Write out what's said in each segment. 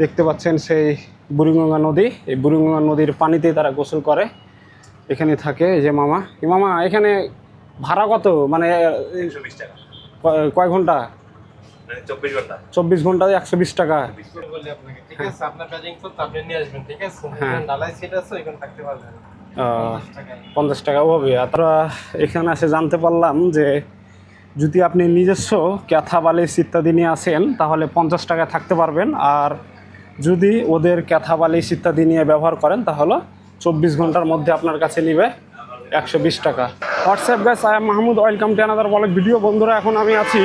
দেখতে পাচ্ছেন সেই বুড়িগঙ্গা নদী। এই বুড়িগঙ্গা নদীর পানিতে তারা গোসল করে। এখানে থাকে যে মামা। এই মামা এখানে ভাড়া কত? মানে কয় ঘণ্টা? মানে চব্বিশ ঘণ্টা। চব্বিশ ঘন্টায় একশো বিশ টাকা। বলি আপনাকে ঠিক আছে আপনার ব্যাজিং তো আপনি নিয়ে আসবেন ঠিক আছে? হ্যাঁ। এখানে ডালাই সিট আছে এখানে থাকতে পারবেন। আহ, পঞ্চাশ টাকা হবে আর তারা এখানে এসে জানতে পারলাম যে যদি আপনি নিজস্ব ক্যাথা বালিশ ইত্যাদি নিয়ে আসেন তাহলে পঞ্চাশ টাকা থাকতে পারবেন। আর যদি ওদের ক্যাথা বালিশ ইত্যাদি নিয়ে ব্যবহার করেন, তাহলে চব্বিশ ঘণ্টার মধ্যে আপনার কাছে নিবে একশো বিশ টাকা। What's up guys I am Mahmud welcome to another বলে ভিডিও বন্ধুরা, এখন আমি আছি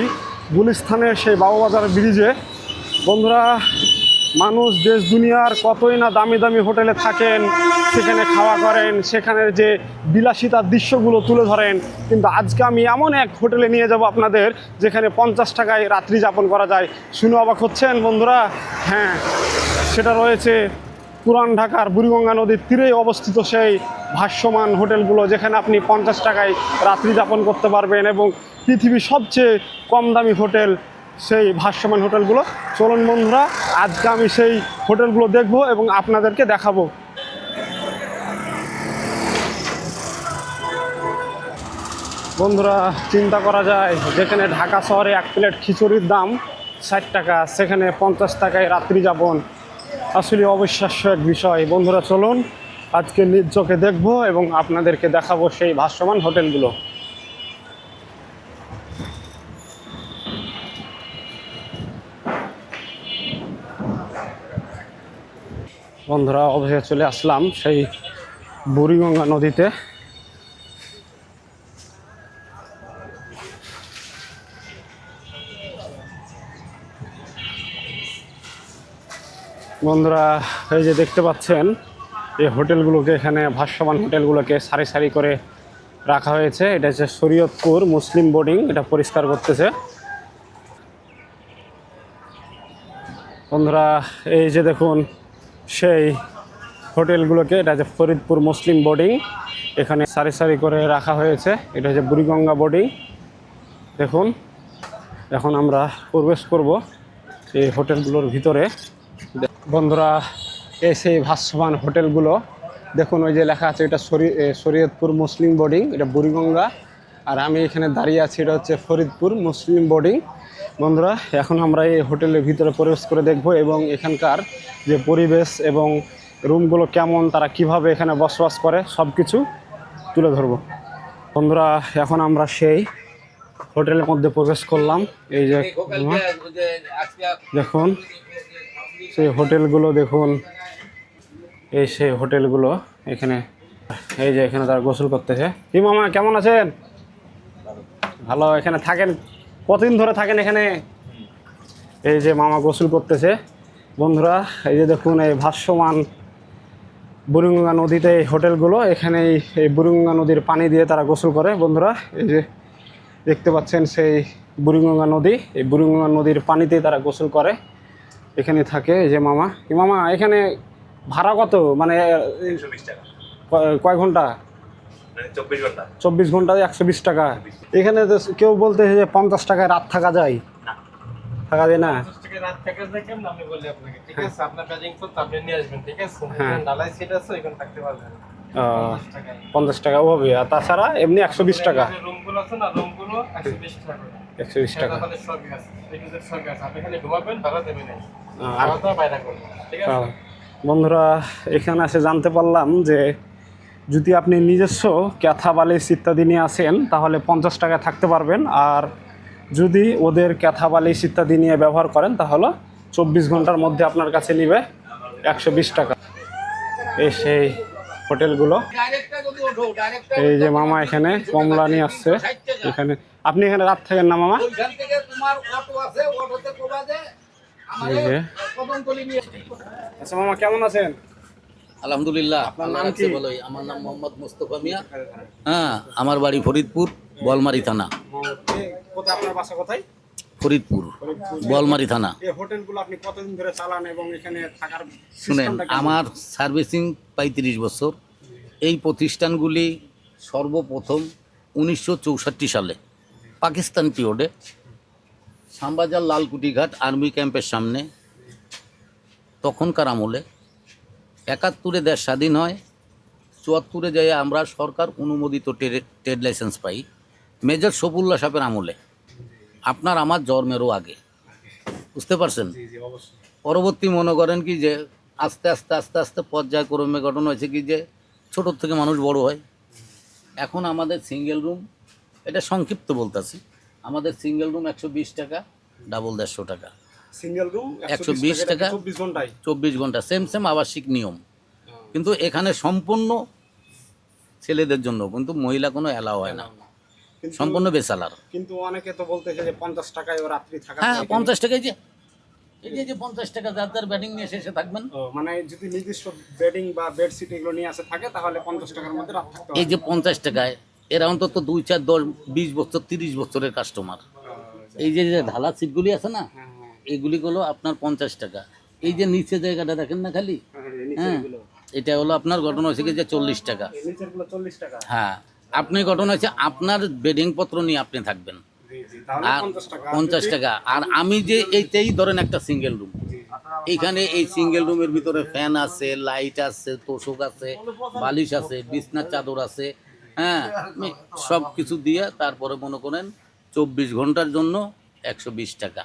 গুলিস্থানের সেই বাবুবাজার ব্রিজে। বন্ধুরা মানুষ দেশ, দুনিয়ার কতই না দামি দামি হোটেলে থাকেন, সেখানে খাওয়া করেন, সেখানের যে বিলাসিতার দৃশ্যগুলো তুলে ধরেন। কিন্তু আজকে আমি এমন এক হোটেলে নিয়ে যাব আপনাদের, যেখানে পঞ্চাশ টাকায় রাত্রি যাপন করা যায়। শুনে অবাক হচ্ছেন বন্ধুরা? হ্যাঁ সেটা রয়েছে পুরান ঢাকার বুড়িগঙ্গা নদীর তীরেই অবস্থিত সেই ভাষ্যমান হোটেলগুলো, যেখানে আপনি পঞ্চাশ টাকায় রাত্রি যাপন করতে পারবেন এবং পৃথিবীর সবচেয়ে কম দামি হোটেল সেই ভাষ্যমান হোটেলগুলো। চলুন বন্ধুরা, আজকে আমি সেই হোটেলগুলো দেখব এবং আপনাদেরকে দেখাবো। বন্ধুরা, চিন্তা করা যায়, যেখানে ঢাকা শহরে এক প্লেট খিচুড়ির দাম ষাট টাকা, সেখানে পঞ্চাশ টাকায় রাত্রি যাপন। আসলে অবিশ্বাস্য এক বিষয়। বন্ধুরা, চলুন আজকে নিজ চোখে দেখব এবং আপনাদেরকে দেখাবো সেই ভাষ্যমান হোটেলগুলো। বন্ধুরা, অবশেষে চলে আসলাম সেই বুড়িগঙ্গা নদীতে। বন্ধুরা, এই যে দেখতে পাচ্ছেন, এই হোটেলগুলোকে এখানে ভাষ্যমান হোটেলগুলোকে সারি সারি করে রাখা হয়েছে। এটা হচ্ছে শরীয়তপুর মুসলিম বোর্ডিং, এটা পরিষ্কার করতেছে। বন্ধুরা, এই যে দেখুন সেই হোটেলগুলোকে, এটা হচ্ছে ফরিদপুর মুসলিম বোর্ডিং এখানে সারি সারি করে রাখা হয়েছে। এটা হচ্ছে বুড়িগঙ্গা বোর্ডিং দেখুন, এখন আমরা প্রবেশ করব এই হোটেলগুলোর ভিতরে। বন্ধুরা, এই সেই ভাষ্যমান হোটেলগুলো, দেখুন ওই যে লেখা আছে, এটা শরী শরীয়তপুর মুসলিম বোর্ডিং এটা বুড়িগঙ্গা। আর আমি এখানে দাঁড়িয়ে আছি, এটা হচ্ছে ফরিদপুর মুসলিম বোর্ডিং বন্ধুরা এখন আমরা এই হোটেলের ভিতরে প্রবেশ করে দেখব এবং এখানকার যে পরিবেশ এবং রুমগুলো কেমন তারা কীভাবে এখানে বসবাস করে সব কিছু তুলে ধরব। বন্ধুরা এখন আমরা সেই হোটেলের মধ্যে প্রবেশ করলাম। এই যে দেখুন সেই হোটেলগুলো দেখুন। এই সেই হোটেলগুলো এখানে এই যে এখানে তারা গোসল করতেছে। কি মামা কেমন আছেন? ভালো এখানে থাকেন? কতদিন ধরে থাকেন এখানে? এই যে মামা গোসল করতেছে। বন্ধুরা এই যে দেখুন এই ভাষ্যমান বুড়িগঙ্গা নদীতে এই হোটেলগুলো এখানে এই- বুড়িগঙ্গা নদীর পানি দিয়ে তারা গোসল করে। বন্ধুরা এই যে দেখতে পাচ্ছেন সেই বুড়িগঙ্গা নদী। এই বুড়িগঙ্গা নদীর পানিতে তারা গোসল করে। এখানে থাকে এই যে মামা। এই মামা এখানে ভাড়া কত? মানে কয় ঘণ্টা? চব্বিশ ঘণ্টা। ঘন্টায় একশো বিশ টাকা। এখানে কেউ বলতে যে পঞ্চাশ টাকায় রাত থাকা যায়। না। থাকা যায় না? পঞ্চাশ হ্যাঁ। টাকা হবে আর তাছাড়া এমনি একশো বিশ টাকা। একশো বিশ আর বন্ধুরা এখানে এসে জানতে পারলাম যে যদি আপনি নিজস্ব ক্যাথা বালিশ ইত্যাদি নিয়ে আসেন, তাহলে পঞ্চাশ টাকা থাকতে পারবেন। আর যদি ওদের ক্যাথা বালিশ ইত্যাদি নিয়ে ব্যবহার করেন, তাহলে চব্বিশ ঘণ্টার মধ্যে আপনার কাছে নিবে একশো বিশ টাকা। এই সেই হোটেলগুলো। এই যে মামা এখানে কমলা নিয়ে আসছে। এখানে আপনি এখানে রাত থাকেন না, মামা? আচ্ছা মামা, কেমন আছেন? আলহামদুলিল্লাহ আমার নাম মোহাম্মদ মুস্তফা মিয়া। হ্যাঁ আমার বাড়ি ফরিদপুর বলমারি থানা। আপনার বাসা কোথায়? ফরিদপুর বলমারি থানা। শুনেন আমার সার্ভিসিং পঁয়ত্রিশ বছর। এই প্রতিষ্ঠানগুলি সর্বপ্রথম উনিশশো চৌষট্টি সালে পাকিস্তান পিরিয়ডে শ্যামবাজার লালকুটিঘাট আর্মি ক্যাম্পের সামনে তখনকার আমলে একাত্তরে দেশ স্বাধীন হয় চুয়াত্তরে যাই আমরা সরকার অনুমোদিত ট্রেড- ট্রেড লাইসেন্স পাই। মেজর শফুল্লা সাহেবের আমলে। আপনার আমার জন্মেরও আগে। বুঝতে পারছেন? পরবর্তী মনে করেন কি যে আস্তে আস্তে আস্তে আস্তে পর্যায়ক্রমে ঘটনা হয়েছে কি যে ছোটোর থেকে মানুষ বড় হয়। এখন আমাদের সিঙ্গেল রুম এটা সংক্ষিপ্ত বলতেছি। আমাদের সিঙ্গেল রুম একশো বিশ টাকা ডাবল দেড়শো টাকা। সিঙ্গেল রুম 120 টাকা। চব্বিশ ঘন্টায়। চব্বিশ ঘণ্টা সেম সেম আবাসিক নিয়ম। কিন্তু এখানে সম্পূর্ণ ছেলেদের জন্য কিন্তু মহিলা কোনো অ্যালাও হয় না। সম্পূর্ণ বেসালার। কিন্তু অনেকে তো বলতেছে যে পঞ্চাশ টাকায় ও রাত্রি থাকা হ্যাঁ পঞ্চাশ টাকায় যে এই যে- পঞ্চাশ টাকা যার যার ব্যাটিং নিয়ে শেষে থাকবেন। মানে যদি নির্দিষ্ট বেডিং বা বেডশিট এগুলো নিয়ে আসে থাকে তাহলে পঞ্চাশ টাকার মধ্যে রাত থাকতে এই যে পঞ্চাশ টাকায় এরা অন্তত দুই চার দশ বিশ বছর তিরিশ বছরের কাস্টমার এই যে যে ঢালা সিটগুলি আছে না হ্যাঁ, হ্যাঁ, হলো আপনার পঞ্চাশ টাকা। এই যে নিচে জায়গাটা দেখেন না খালি? হ্যাঁ, হ্যাঁ গুলো। এটা হলো আপনার ঘটনা হয়েছে যে চল্লিশ টাকা। হ্যাঁ আপনি ঘটনা হচ্ছে আপনার বেডিং পত্র নিয়ে আপনি থাকবেন। আর পঞ্চাশ টাকা। আর আমি যে এইটাই ধরেন একটা সিঙ্গেল রুম এইখানে এই সিঙ্গেল রুমের ভিতরে ফ্যান আছে লাইট আছে তোষক আছে বালিশ আছে বিছনার চাদর আছে হ্যাঁ সব কিছু দিয়ে তারপরে মনে করেন চব্বিশ ঘণ্টার জন্য একশো বিশ টাকা।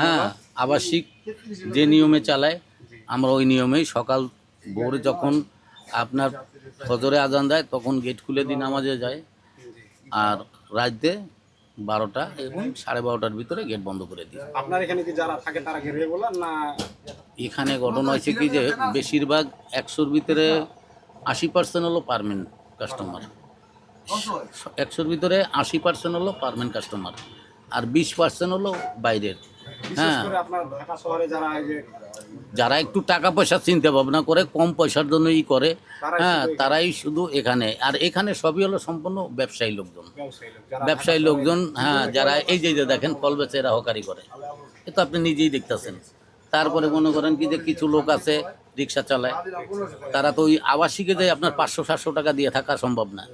হ্যাঁ আবাসিক যে নিয়মে চালায় আমরা ওই নিয়মেই সকাল ভোরে যখন আপনার ফজরে আজান দেয় তখন গেট খুলে দিন নামাজে যায়। আর রাতে বারোটা এবং সাড়ে বারোটার ভিতরে গেট বন্ধ করে দিই। আপনার এখানে কি যারা থাকে তারা কি রেগুলার না? এখানে ঘটনা হয়েছে কি যে বেশিরভাগ একশোর ভিতরে আশি পার্সেন্ট হলো পারমানেন্ট কাস্টমার একশোর ভিতরে আশি পার্সেন্ট হলো পারমানেন্ট কাস্টমার আর বিশ পার্সেন্ট হলো বাইরের। হ্যাঁ। যারা একটু টাকা পয়সা চিন্তা ভাবনা করে কম পয়সার জন্য ই করে হ্যাঁ তারাই শুধু এখানে। আর এখানে সবই হলো সম্পূর্ণ ব্যবসায়ী লোকজন। ব্যবসায়ী ব্যবসায়ী লোকজন হ্যাঁ যারা এই যে যে দেখেন ফল বেচে এরা হকারি করে। এ তো আপনি নিজেই দেখতেছেন। তারপরে মনে করেন কি যে কিছু লোক আছে রিক্সা চালায়। তারা তো ওই আবাসিকে যে আপনার পাঁচশো সাতশো টাকা দিয়ে থাকা সম্ভব না।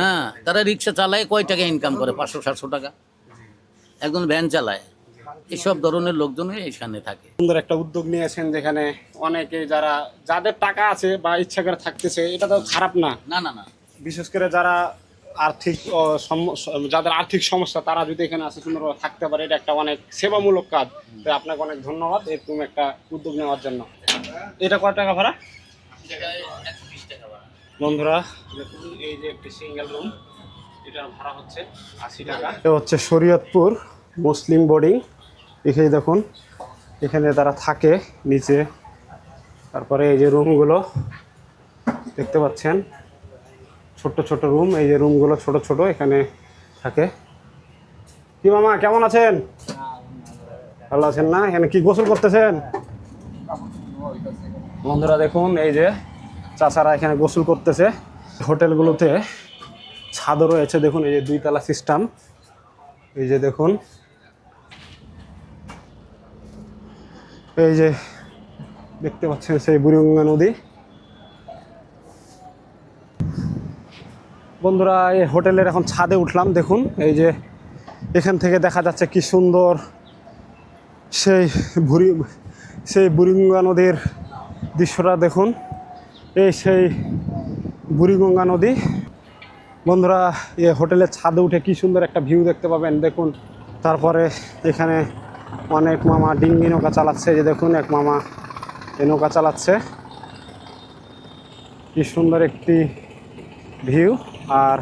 হ্যাঁ তারা রিক্সা চালায় কয় টাকা ইনকাম করে? পাঁচশো সাতশো টাকা। একজন ভ্যান চালায়। এসব ধরনের লোকজনই এখানে থাকে। সুন্দর একটা উদ্যোগ নিয়েছেন যেখানে অনেকে যারা যাদের টাকা আছে বা ইচ্ছা করে থাকতেছে এটা তো খারাপ না। না না না। বিশেষ করে যারা আর্থিক যাদের আর্থিক সমস্যা তারা যদি এখানে আসে সুন্দরভাবে থাকতে পারে এটা একটা অনেক সেবামূলক কাজ। তো আপনাকে অনেক ধন্যবাদ এরকম একটা উদ্যোগ নেওয়ার জন্য। এটা কয় টাকা ভাড়া? বন্ধুরা এই যে একটি সিঙ্গেল রুম এটার ভাড়া হচ্ছে আশি টাকা। এটা হচ্ছে শরীয়তপুর মুসলিম বোর্ডিং এখানে দেখুন, এখানে তারা থাকে নিচে। তারপরে এই যে রুমগুলো, দেখতে পাচ্ছেন? ছোট্ট ছোট রুম, এই যে রুমগুলো ছোট ছোট এখানে থাকে। কি মামা, কেমন আছেন? ভালো আছেন না? এখানে কি গোসল করতেছেন? বন্ধুরা দেখুন, এই যে চাচারা এখানে গোসল করতেছে। হোটেলগুলোতে ছাদও রয়েছে, দেখুন, এই যে দুইতলা সিস্টেম। এই যে দেখুন এই যে দেখতে পাচ্ছেন সেই বুড়িগঙ্গা নদী। বন্ধুরা, এই হোটেলের এখন ছাদে উঠলাম, দেখুন, এই যে এখান থেকে দেখা যাচ্ছে কি সুন্দর সেই বুড়ি, সেই বুড়িগঙ্গা নদীর দৃশ্যটা, দেখুন, এই সেই বুড়িগঙ্গা নদী। বন্ধুরা, এই হোটেলের ছাদে উঠে কি সুন্দর একটা ভিউ দেখতে পাবেন, দেখুন, তারপরে এখানে অনেক মামা ডিঙ্গি নৌকা চালাচ্ছে যে দেখুন এক মামা এই নৌকা চালাচ্ছে। কি সুন্দর একটি ভিউ। আর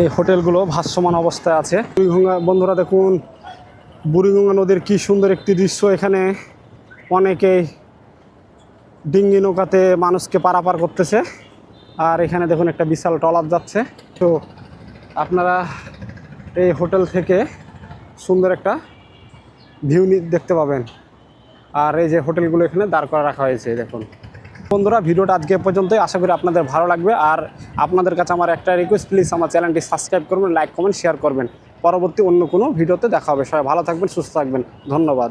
এই হোটেলগুলো ভাসমান অবস্থায় আছে। বুড়িগঙ্গা, বন্ধুরা দেখুন, বুড়িগঙ্গা নদীর কি সুন্দর একটি দৃশ্য এখানে। অনেকেই ডিঙ্গি নৌকাতে মানুষকে পারাপার করতেছে। আর এখানে দেখুন একটা বিশাল ট্রলার যাচ্ছে। তো আপনারা এই হোটেল থেকে সুন্দর একটা ভিউ দেখতে পাবেন। আর এই যে হোটেলগুলো এখানে দাঁড় করা রাখা হয়েছে, দেখুন। বন্ধুরা, ভিডিওটা আজকে পর্যন্তই। আশা করি আপনাদের ভালো লাগবে। আর আপনাদের কাছে আমার একটা রিকোয়েস্ট প্লিজ আমার চ্যানেলটি সাবস্ক্রাইব করবেন লাইক কমেন্ট শেয়ার করবেন। পরবর্তী অন্য কোনো ভিডিওতে দেখা হবে। সবাই ভালো থাকবেন, সুস্থ থাকবেন। ধন্যবাদ।